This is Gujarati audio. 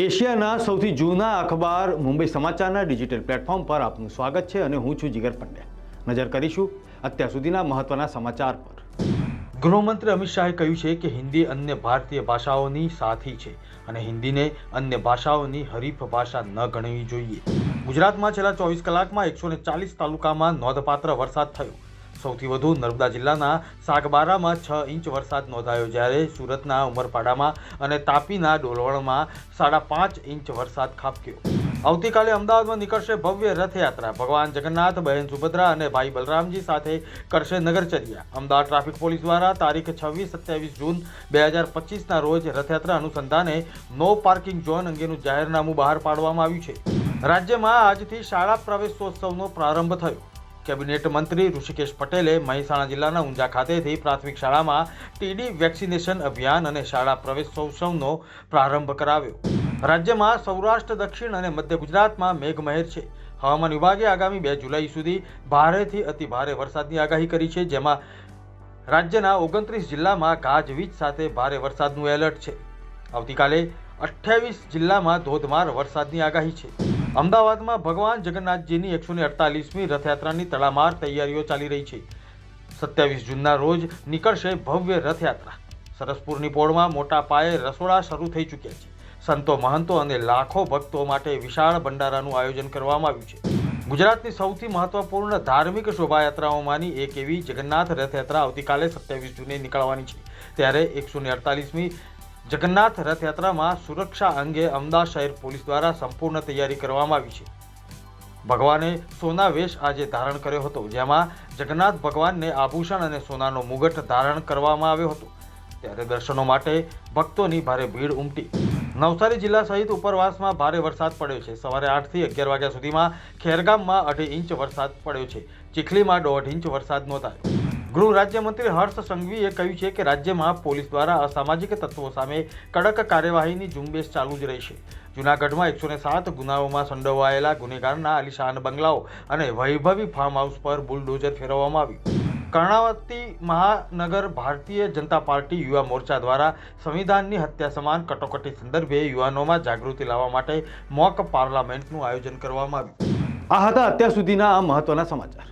એશિયાના સૌથી જૂના અખબાર મુંબઈ સમાચારના ડિજિટલ પ્લેટફોર્મ પર આપનું સ્વાગત છે અને હું છું જીગર પંડ્યા. નજર કરીશું અત્યાર સુધીના મહત્વના સમાચાર પર. ગૃહમંત્રી અમિત શાહે કહ્યું છે કે હિન્દી અન્ય ભારતીય ભાષાઓની સાથી છે અને હિન્દીને અન્ય ભાષાઓની હરીફ ભાષા ન ગણવી જોઈએ. ગુજરાતમાં છેલ્લા ચોવીસ કલાકમાં એકસો ચાલીસ તાલુકામાં નોંધપાત્ર વરસાદ થયો. સૌથી વધુ નર્મદા જિલ્લાના સાગબારામાં છ ઇંચ વરસાદ નોંધાયો જ્યારે સુરતના ઉમરપાડામાં અને તાપીના ડોલવણમાં સાડા પાંચ ઇંચ વરસાદ ખાબક્યો. આવતીકાલે અમદાવાદમાં નીકળશે ભવ્ય રથયાત્રા. ભગવાન જગન્નાથ, બહેન સુભદ્રા અને ભાઈ બલરામજી સાથે કરશે નગરચર્યા. અમદાવાદ ટ્રાફિક પોલીસ દ્વારા તારીખ છવ્વીસ સત્યાવીસ જૂન બે હજાર પચીસના રોજ રથયાત્રા અનુસંધાને નો પાર્કિંગ ઝોન અંગેનું જાહેરનામું બહાર પાડવામાં આવ્યું છે. રાજ્યમાં આજથી શાળા પ્રવેશોત્સવનો પ્રારંભ થયો. કેબિનેટ મંત્રી ઋષિકેશ પટેલે મહેસાણા જિલ્લાના ઊંઝા ખાતેથી પ્રાથમિક શાળામાં ટીડી વેક્સિનેશન અભિયાન અને શાળા પ્રવેશોત્સવનો પ્રારંભ કરાવ્યો. રાજ્યમાં સૌરાષ્ટ્ર, દક્ષિણ અને મધ્ય ગુજરાતમાં મેઘમહેર છે. હવામાન વિભાગે આગામી બે જુલાઈ સુધી ભારેથી અતિ ભારે વરસાદની આગાહી કરી છે, જેમાં રાજ્યના ઓગણત્રીસ જિલ્લામાં ગાજવીજ સાથે ભારે વરસાદનું એલર્ટ છે. આવતીકાલે અઠ્યાવીસ જિલ્લામાં ધોધમાર વરસાદની આગાહી છે. અમદાવાદમાં ભગવાન જગન્નાથજીની એકસો ને અડતાલીસમી રથયાત્રાની તડામાર તૈયારીઓ ચાલી રહી છે. સત્યાવીસ જૂનના રોજ નીકળશે ભવ્ય રથયાત્રા. સરસપુરની પોળમાં મોટા પાયે રસોડા શરૂ થઈ ચૂક્યા છે. સંતો, મહંતો અને લાખો ભક્તો માટે વિશાળ ભંડારાનું આયોજન કરવામાં આવ્યું છે. ગુજરાતની સૌથી મહત્વપૂર્ણ ધાર્મિક શોભાયાત્રાઓમાંની એક એવી જગન્નાથ રથયાત્રા આવતીકાલે સત્યાવીસ જૂને નીકળવાની છે. ત્યારે એકસો ને અડતાલીસમી જગન્નાથ રથયાત્રામાં સુરક્ષા અંગે અમદાવાદ શહેર પોલીસ દ્વારા સંપૂર્ણ તૈયારી કરવામાં આવી છે. ભગવાને સોના વેશ આજે ધારણ કર્યો હતો, જેમાં જગન્નાથ ભગવાનને આભૂષણ અને સોનાનો મુગટ ધારણ કરવામાં આવ્યો હતો. ત્યારે દર્શનો માટે ભક્તોની ભારે ભીડ ઉમટી. નવસારી જિલ્લા સહિત ઉપરવાસમાં ભારે વરસાદ પડ્યો છે. સવારે આઠથી અગિયાર વાગ્યા સુધીમાં ખેરગામમાં અઢી ઇંચ વરસાદ પડ્યો છે. ચીખલીમાં દોઢ ઇંચ વરસાદ નોંધાયો. ગૃહ રાજ્યમંત્રી હર્ષ સંઘવીએ કહ્યું છે કે રાજ્યમાં પોલીસ દ્વારા અસામાજિક તત્વો સામે કડક કાર્યવાહીની ઝુંબેશ ચાલુ જ રહેશે. જૂનાગઢમાં એકસો ને સાત ગુનાઓમાં સંડોવાયેલા ગુનેગારના આલિશાન બંગલાઓ અને વૈભવી ફાર્મ હાઉસ પર બુલડોઝર ફેરવવામાં આવ્યું. કર્ણાવતી મહાનગર ભારતીય જનતા પાર્ટી યુવા મોરચા દ્વારા સંવિધાનની હત્યા સમાન કટોકટી સંદર્ભે યુવાનોમાં જાગૃતિ લાવવા માટે મોક પાર્લામેન્ટનું આયોજન કરવામાં આવ્યું. આ હતા અત્યાર સુધીના આ મહત્વના સમાચાર.